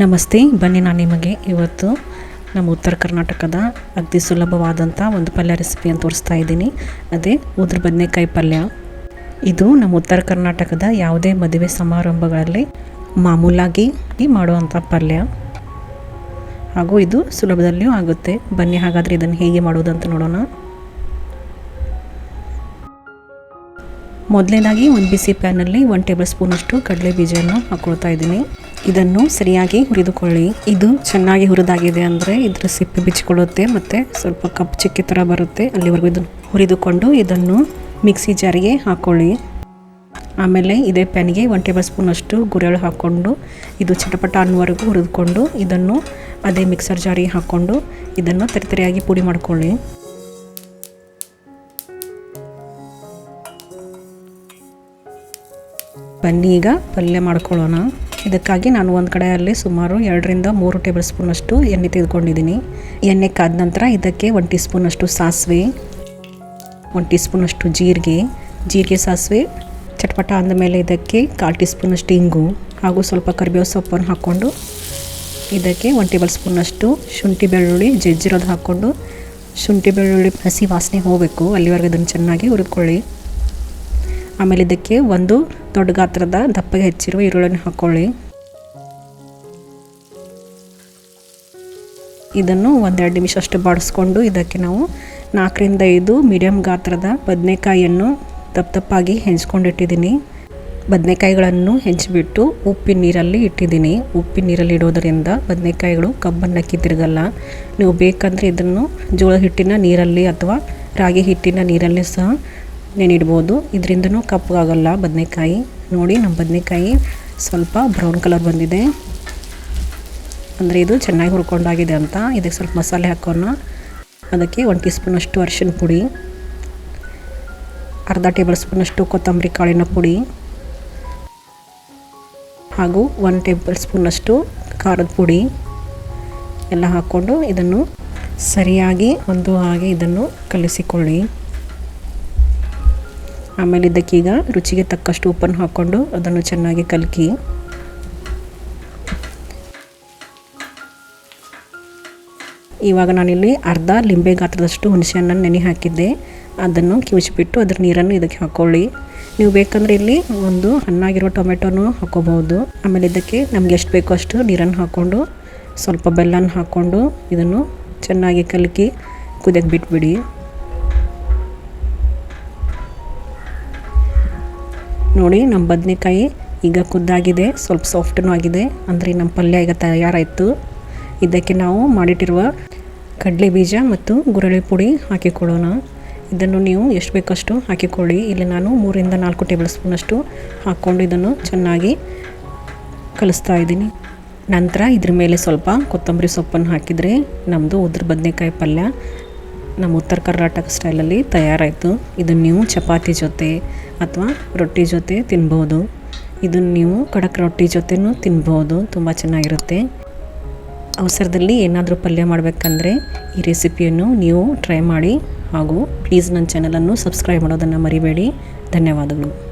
ನಮಸ್ತೆ, ಬನ್ನಿ ನಾನು ನಿಮಗೆ ಇವತ್ತು ನಮ್ಮ ಉತ್ತರ ಕರ್ನಾಟಕದ ಅತಿ ಸುಲಭವಾದಂಥ ಒಂದು ಪಲ್ಯ ರೆಸಿಪಿಯನ್ನು ತೋರಿಸ್ತಾ ಇದ್ದೀನಿ. ಅದೇ ಉದ್ರ ಬದನೆಕಾಯಿ ಪಲ್ಯ. ಇದು ನಮ್ಮ ಉತ್ತರ ಕರ್ನಾಟಕದ ಯಾವುದೇ ಮದುವೆ ಸಮಾರಂಭಗಳಲ್ಲಿ ಮಾಮೂಲಾಗಿ ಮಾಡುವಂಥ ಪಲ್ಯ. ಹಾಗೂ ಇದು ಸುಲಭದಲ್ಲಿಯೂ ಆಗುತ್ತೆ. ಬನ್ನಿ ಹಾಗಾದರೆ ಇದನ್ನು ಹೇಗೆ ಮಾಡೋದು ಅಂತ ನೋಡೋಣ. ಮೊದಲನೇದಾಗಿ ಒಂದು ಬಿಸಿ ಪ್ಯಾನಲ್ಲಿ ಒನ್ ಟೇಬಲ್ ಸ್ಪೂನಷ್ಟು ಕಡಲೆ ಬೀಜವನ್ನು ಹಾಕ್ಕೊಳ್ತಾ ಇದ್ದೀನಿ. ಇದನ್ನು ಸರಿಯಾಗಿ ಹುರಿದುಕೊಳ್ಳಿ. ಇದು ಚೆನ್ನಾಗಿ ಹುರಿದಾಗಿದೆ ಅಂದರೆ ಇದರ ಸಿಪ್ಪೆ ಬಿಚ್ಚಿಕೊಳ್ಳುತ್ತೆ ಮತ್ತು ಸ್ವಲ್ಪ ಕಪ್ ಚಿಕ್ಕಿ ಥರ ಬರುತ್ತೆ. ಅಲ್ಲಿವರೆಗೂ ಇದನ್ನು ಹುರಿದುಕೊಂಡು ಇದನ್ನು ಮಿಕ್ಸಿ ಜಾರಿಗೆ ಹಾಕ್ಕೊಳ್ಳಿ ಆಮೇಲೆ ಇದೇ ಪ್ಯಾನಿಗೆ ಒನ್ ಟೇಬಲ್ ಸ್ಪೂನಷ್ಟು ಗುರೆಳು ಹಾಕ್ಕೊಂಡು ಇದು ಚಟಪಟ ಅನ್ನುವರೆಗೂ ಹುರಿದುಕೊಂಡು ಇದನ್ನು ಅದೇ ಮಿಕ್ಸರ್ ಜಾರಿಗೆ ಹಾಕ್ಕೊಂಡು ಇದನ್ನು ತರಿತರಿಯಾಗಿ ಪುಡಿ ಮಾಡಿಕೊಳ್ಳಿ. ಬನ್ನಿ ಈಗ ಪಲ್ಯ ಮಾಡ್ಕೊಳ್ಳೋಣ. ಇದಕ್ಕಾಗಿ ನಾನು ಒಂದು ಕಡೆಯಲ್ಲಿ ಸುಮಾರು ಎರಡರಿಂದ ಮೂರು ಟೇಬಲ್ ಸ್ಪೂನಷ್ಟು ಎಣ್ಣೆ ತೆಗೆದುಕೊಂಡಿದ್ದೀನಿ. ಎಣ್ಣೆ ಕಾದ ನಂತರ ಇದಕ್ಕೆ ಒಂದು ಟೀ ಸ್ಪೂನಷ್ಟು ಸಾಸಿವೆ, ಒಂದು ಟೀ ಸ್ಪೂನಷ್ಟು ಜೀರಿಗೆ. ಜೀರಿಗೆ, ಸಾಸಿವೆ, ಚಟ್ಪಟ ಅಂದಮೇಲೆ ಇದಕ್ಕೆ ಕಾಲು ಟೀ ಸ್ಪೂನಷ್ಟು ಇಂಗು ಹಾಗೂ ಸ್ವಲ್ಪ ಕರಿಬೇವು ಸೊಪ್ಪನ್ನು ಹಾಕ್ಕೊಂಡು ಇದಕ್ಕೆ ಒಂದು ಟೇಬಲ್ ಸ್ಪೂನಷ್ಟು ಶುಂಠಿ ಬೆಳ್ಳುಳ್ಳಿ ಜಜ್ಜಿರೋದು ಹಾಕ್ಕೊಂಡು ಶುಂಠಿ ಬೆಳ್ಳುಳ್ಳಿ ಹಸಿ ವಾಸನೆ ಹೋಗಬೇಕು. ಅಲ್ಲಿವರೆಗೆ ಅದನ್ನು ಚೆನ್ನಾಗಿ ಹುರಿದುಕೊಳ್ಳಿ. ಆಮೇಲೆ ಇದಕ್ಕೆ ಒಂದು ದೊಡ್ಡ ಗಾತ್ರದ ದಪ್ಪಗೆ ಹೆಚ್ಚಿರುವ ಈರುಳ್ಳಿಯನ್ನು ಹಾಕ್ಕೊಳ್ಳಿ ಇದನ್ನು ಒಂದೆರಡು ನಿಮಿಷ ಅಷ್ಟು ಬಾಡಿಸ್ಕೊಂಡು ಇದಕ್ಕೆ ನಾವು ನಾಲ್ಕರಿಂದ ಐದು ಮೀಡಿಯಮ್ ಗಾತ್ರದ ಬದನೆಕಾಯಿಯನ್ನು ದಪ್ಪ ದಪ್ಪಾಗಿ ಹೆಂಚ್ಕೊಂಡಿಟ್ಟಿದ್ದೀನಿ. ಬದನೆಕಾಯಿಗಳನ್ನು ಹೆಂಚಿಬಿಟ್ಟು ಉಪ್ಪಿನ ನೀರಲ್ಲಿ ಇಟ್ಟಿದ್ದೀನಿ. ಉಪ್ಪಿನ ನೀರಲ್ಲಿ ಇಡೋದರಿಂದ ಬದನೆಕಾಯಿಗಳು ಕಬ್ಬನ್ನಕ್ಕೆ ತಿರುಗಲ್ಲ. ನೀವು ಬೇಕಂದರೆ ಇದನ್ನು ಜೋಳ ಹಿಟ್ಟಿನ ನೀರಲ್ಲಿ ಅಥವಾ ರಾಗಿ ಹಿಟ್ಟಿನ ನೀರಲ್ಲಿ ಸಹ ನೆನಿಡ್ಬೋದು ಇದರಿಂದನೂ ಕಪ್ಪಗಾಗಲ್ಲ ಬದನೆಕಾಯಿ. ನೋಡಿ, ನಮ್ಮ ಬದನೆಕಾಯಿ ಸ್ವಲ್ಪ ಬ್ರೌನ್ ಕಲರ್ ಬಂದಿದೆ. ಅಂದರೆ ಇದು ಚೆನ್ನಾಗಿ ಹುರ್ಕೊಂಡಾಗಿದೆ ಅಂತ. ಇದಕ್ಕೆ ಸ್ವಲ್ಪ ಮಸಾಲೆ ಹಾಕೋಣ. ಅದಕ್ಕೆ ಒಂದು ಟೀ ಸ್ಪೂನಷ್ಟು ಅರಿಶಿನ ಪುಡಿ, ಅರ್ಧ ಟೇಬಲ್ ಸ್ಪೂನಷ್ಟು ಕೊತ್ತಂಬರಿ ಕಾಳಿನ ಪುಡಿ, ಹಾಗೂ ಒನ್ ಟೇಬಲ್ ಸ್ಪೂನಷ್ಟು ಖಾರದ ಪುಡಿ ಎಲ್ಲ ಹಾಕ್ಕೊಂಡು ಇದನ್ನು ಸರಿಯಾಗಿ ಒಂದು ಹಾಗೆ ಇದನ್ನು ಕಲಿಸಿಕೊಳ್ಳಿ. ಆಮೇಲೆ ಇದಕ್ಕೆ ಈಗ ರುಚಿಗೆ ತಕ್ಕಷ್ಟು ಉಪ್ಪನ್ನು ಹಾಕ್ಕೊಂಡು ಅದನ್ನು ಚೆನ್ನಾಗಿ ಕಲಕಿ. ಇವಾಗ ನಾನಿಲ್ಲಿ ಅರ್ಧ ಲಿಂಬೆ ಗಾತ್ರದಷ್ಟು ಹುಣಸೆಹಣ್ಣನ್ನು ನೆನೆ ಹಾಕಿದ್ದೆ. ಅದನ್ನು ಕಿವುಚಿಬಿಟ್ಟು ಅದ್ರ ನೀರನ್ನು ಇದಕ್ಕೆ ಹಾಕ್ಕೊಳ್ಳಿ ನೀವು ಬೇಕಂದರೆ ಇಲ್ಲಿ ಒಂದು ಹಣ್ಣಾಗಿರೋ ಟೊಮೆಟೊನು ಹಾಕೋಬಹುದು. ಆಮೇಲೆ ಇದಕ್ಕೆ ನಮ್ಗೆ ಎಷ್ಟು ಬೇಕೋ ಅಷ್ಟು ನೀರನ್ನು ಹಾಕ್ಕೊಂಡು ಸ್ವಲ್ಪ ಬೆಲ್ಲನ ಹಾಕ್ಕೊಂಡು ಇದನ್ನು ಚೆನ್ನಾಗಿ ಕಲಕಿ ಕುದಿಯಕ್ಕೆ ಬಿಟ್ಬಿಡಿ. ನೋಡಿ ನಮ್ಮ ಬದನೆಕಾಯಿ ಈಗ ಕುದ್ದಾಗಿದೆ ಸ್ವಲ್ಪ ಸಾಫ್ಟೂ ಆಗಿದೆ. ಅಂದರೆ ನಮ್ಮ ಪಲ್ಯ ಈಗ ತಯಾರಾಯಿತು. ಇದಕ್ಕೆ ನಾವು ಮಾಡಿಟ್ಟಿರುವ ಕಡಲೆ ಬೀಜ ಮತ್ತು ಗುರಳಿ ಪುಡಿ ಹಾಕಿಕೊಳ್ಳೋಣ ಇದನ್ನು ನೀವು ಎಷ್ಟು ಬೇಕಷ್ಟು ಹಾಕಿಕೊಳ್ಳಿ. ಇಲ್ಲಿ ನಾನು ಮೂರಿಂದ ನಾಲ್ಕು ಟೇಬಲ್ ಸ್ಪೂನಷ್ಟು ಹಾಕ್ಕೊಂಡು ಇದನ್ನು ಚೆನ್ನಾಗಿ ಕಲಿಸ್ತಾ ಇದ್ದೀನಿ. ನಂತರ ಇದ್ರ ಮೇಲೆ ಸ್ವಲ್ಪ ಕೊತ್ತಂಬರಿ ಸೊಪ್ಪನ್ನು ಹಾಕಿದರೆ ನಮ್ಮದು ಉದ್ರ ಬದನೆಕಾಯಿ ಪಲ್ಯ ನಮ್ಮ ಉತ್ತರ ಕರ್ನಾಟಕ ಸ್ಟೈಲಲ್ಲಿ ತಯಾರಾಯಿತು. ಇದನ್ನು ನೀವು ಚಪಾತಿ ಜೊತೆ ಅಥವಾ ರೊಟ್ಟಿ ಜೊತೆ ತಿನ್ಬೋದು. ಇದನ್ನು ನೀವು ಖಡಕ್ ರೊಟ್ಟಿ ಜೊತೆನೂ ತಿನ್ಬೋದು. ತುಂಬ ಚೆನ್ನಾಗಿರುತ್ತೆ. ಅವಸರದಲ್ಲಿ ಏನಾದರೂ ಪಲ್ಯ ಮಾಡಬೇಕಂದ್ರೆ ಈ ರೆಸಿಪಿಯನ್ನು ನೀವು ಟ್ರೈ ಮಾಡಿ ಹಾಗೂ ಪ್ಲೀಸ್ ನನ್ನ ಚಾನಲನ್ನು ಸಬ್ಸ್ಕ್ರೈಬ್ ಮಾಡೋದನ್ನು ಮರಿಬೇಡಿ. ಧನ್ಯವಾದಗಳು.